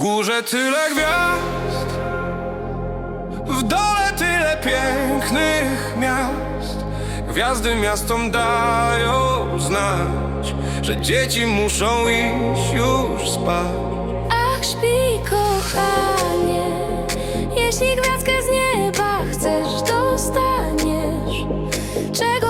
górze tyle gwiazd W dole tyle pięknych miast. Gwiazdy miastom dają znać Że dzieci muszą iść już spać. Ach, śpi, kochanie Jeśli gwiazdkę z nieba chcesz, dostaniesz. Czego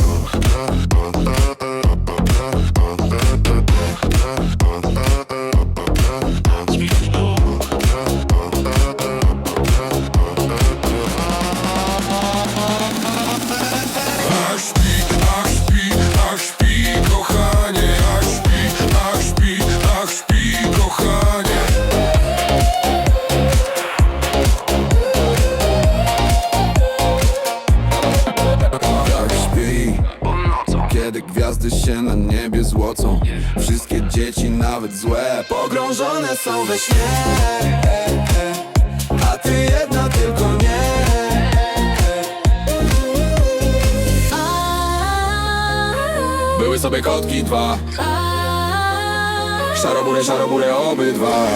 Na niebie złocą. Wszystkie dzieci, nawet złe Pogrążone są we śnie. A ty jedna tylko nie. Były sobie kotki dwa. Szarobure, szarobure obydwa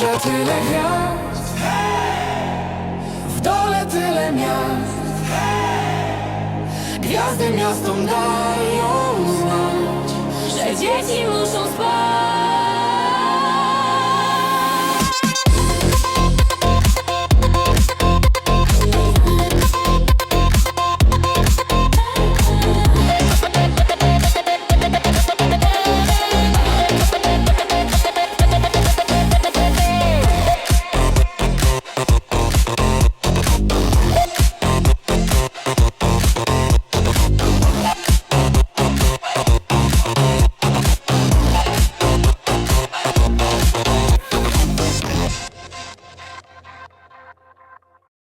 górze tyle gwiazd. W dole tyle miast. Gwiazdy miastom dają znać Że dzieci muszą spać